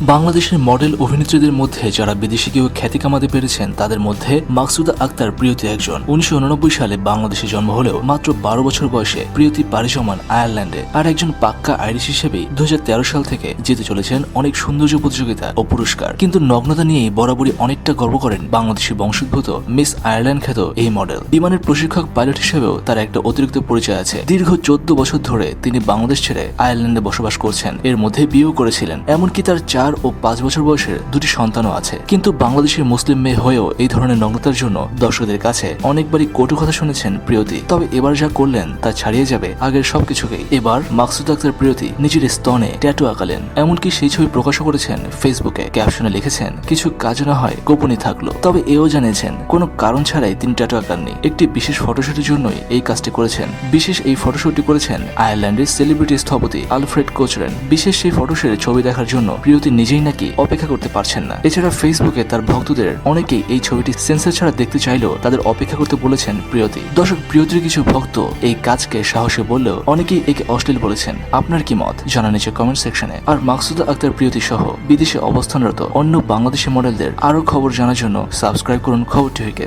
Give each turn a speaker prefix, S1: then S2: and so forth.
S1: বাংলাদেশের মডেল অভিনেত্রীদের মধ্যে যারা বিদেশি কেউ খ্যাতি কামাতে পেরেছেন, তাদের মধ্যে মাকসুদা আক্তার প্রিয়তি একজন। উনিশশো উননব্বই সালে বাংলাদেশে জন্ম হলেও মাত্র বারো বছর বয়সে প্রিয়তি পাড়ি জমান আয়ারল্যান্ডে আর একজন পাক্কা আইরিশ হিসেবেই দু হাজার তেরো সাল থেকে জিতে চলেছেন অনেক সৌন্দর্য প্রতিযোগিতা ও পুরস্কার। কিন্তু নগ্নতা নিয়েই বরাবরই অনেকটা গর্ব করেন বাংলাদেশি বংশোদ্ভূত মিস আয়ারল্যান্ড খ্যাত এই মডেল। বিমানের প্রশিক্ষক, পাইলট হিসেবেও তার একটা অতিরিক্ত পরিচয় আছে। দীর্ঘ চোদ্দ বছর ধরে তিনি বাংলাদেশ ছেড়ে আয়ারল্যান্ডে বসবাস করছেন। এর মধ্যে বিয়েও করেছিলেন। এমনকি তার চার ও পাঁচ বছর বয়সের দুটি সন্তানও আছে। কিন্তু বাংলাদেশের মুসলিম মেয়ে হয়েও এই ধরনের নগ্নতার জন্য দর্শকদের কাছে অনেকবারই কটু কথা শুনেছেন প্রিয়তি। তবে এবার যা করলেন, তা ছাড়িয়ে যাবে আগের সবকিছুকেই। এবার মাকসুদ আক্তার প্রিয়তি নিজের স্তনে ট্যাটু আঁকালেন। এমনকি সেই ছবি প্রকাশও করেছেন ফেসবুকে। ক্যাপশনে লিখেছেন, কিছু কাজ না হয়, গোপনই থাকল। তবে এও জানিয়েছেন, কোনো কারণ ছাড়াই তিনি ট্যাটু আঁকাননি। একটি বিশেষ ফটোশুটের জন্যই এই কাজটি করেছেন। বিশেষ এই ফটোশুটটি করেছেন আয়ারল্যান্ডের সেলিব্রিটি স্থপতি আলফ্রেড কোচরেন। বিশেষ সেই ফটোশের ছবি দেখার জন্য প্রিয়তি নিজেই নাকি অপেক্ষা করতে পারছেন না। এছাড়া ফেসবুকে তার ভক্তদের অনেকেই এই ছবিটি সেন্সার ছাড়া দেখতে চাইলেও তাদের অপেক্ষা করতে বলেছেন প্রিয়তি। দর্শক, প্রিয়তির কিছু ভক্ত এই কাজকে সাহসী বললেও অনেকেই একে অশ্লীল বলেছেন। আপনার কি মত? জানা নিচে কমেন্ট সেকশনে আর মাকসুদা আক্তার, প্রিয়তি সহ বিদেশে অবস্থানরত অন্য বাংলাদেশি মডেলদের আরও খবর জানার জন্য সাবস্ক্রাইব করুন খবর টিভিকে